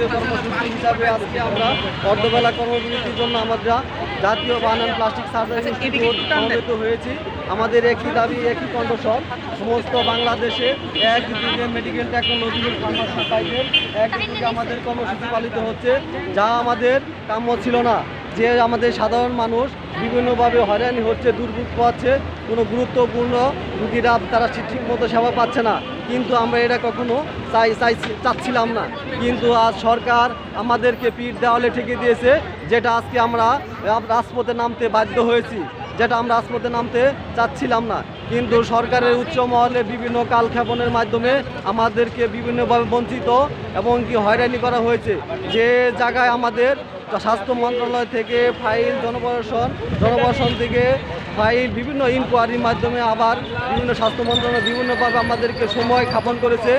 জাতীয় কর্মসূচি হিসাবে আজকে আমরা অর্ধবেলা কর্মবিরতির জন্য আমরা জাতীয় বানান প্লাস্টিক সার্জারি ইনস্টিটিউট সমবেত হয়েছি। আমাদের একই দাবি একই কণ্ঠস্বর। সমস্ত বাংলাদেশে একদিকে মেডিকেল টেকনোলজি ফার্মাসি সাইডের একদিকে আমাদের কর্মসূচি পালিত হচ্ছে যা আমাদের কাম্য ছিল না। যে আমাদের সাধারণ মানুষ বিভিন্নভাবে হয়রানি হচ্ছে দুর্ভোগ পাচ্ছে কোনো গুরুত্বপূর্ণ রুগীরা তারা ঠিক মতো সেবা পাচ্ছে না। কিন্তু আমরা এটা কখনো চাই চাই চাচ্ছিলাম না। কিন্তু আজ সরকার আমাদেরকে পিঠ দেওয়ালে ঠেকে দিয়েছে, যেটা আজকে আমরা রাজপথে নামতে বাধ্য হয়েছি, যেটা আমরা রাজপথে নামতে চাচ্ছিলাম না। কিন্তু সরকারের উচ্চ মহলে বিভিন্ন কালক্ষেপণের মাধ্যমে আমাদেরকে বিভিন্নভাবে বঞ্চিত এবং কি হয়রানি করা হয়েছে। যে জায়গায় আমাদের স্বাস্থ্য মন্ত্রণালয় থেকে ফাইল, জনপ্রশাসন জনপ্রশাসন থেকে ফাইল বিভিন্ন ইনকোয়ারির মাধ্যমে আবার বিভিন্ন স্বাস্থ্য মন্ত্রণালয় বিভিন্নভাবে আমাদেরকে সময় খাপন করেছে।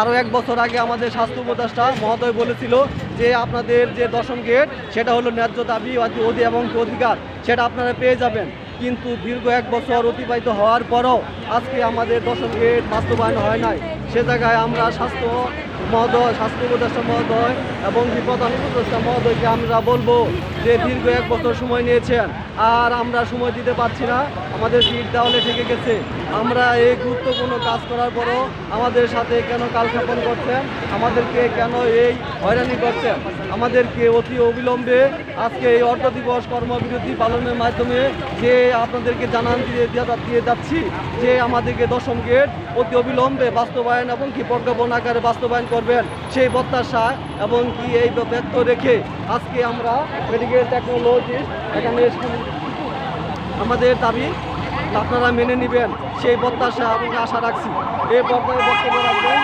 আরও এক বছর আগে আমাদের স্বাস্থ্য উপদেষ্টা মহোদয় বলেছিল যে আপনাদের যে দশম গেট সেটা হলো ন্যায্য দাবি অধি এবং অধিকার, সেটা আপনারা পেয়ে যাবেন। কিন্তু দীর্ঘ এক বছর অতিবাহিত হওয়ার পরও আজকে আমাদের দশম গেট বাস্তবায়ন হয় নাই। সে জায়গায় আমরা স্বাস্থ্য মহোদয় স্বাস্থ্য উপদেষ্টা মহোদয় এবং প্রধান উপদেষ্টা মহোদয়কে আমরা বলব যে দীর্ঘ এক বছর সময় নিয়েছেন। আর আমরা সময় দিতে পারছি না, আমাদের সিট দেওয়ালে ঠেকে গেছে। আমরা এই গুরুত্বপূর্ণ কাজ করার পরও আমাদের সাথে কেন কালক্ষেপণ করছেন, আমাদেরকে কেন এই হয়রানি করছেন? আমাদেরকে অতি অবিলম্বে আজকে এই অর্ধ দিবস কর্মবিরতি পালনের মাধ্যমে যে আপনাদেরকে জানান দিয়ে- দিয়ে যাচ্ছি, যে আমাদেরকে দশম গেট অতি অবিলম্বে বাস্তবায়ন এবং কি প্রজ্ঞাপন আকারে বাস্তবায়ন করবেন সেই প্রত্যাশা এবং কি এই ব্যক্ত রেখে আজকে আমরা মেডিকেল টেকনোলজিস্ট এখানে আমাদের দাবি আপনারা মেনে নেবেন সেই প্রত্যাশা আমি আশা রাখছি। এই বক্তব্য রাখবেন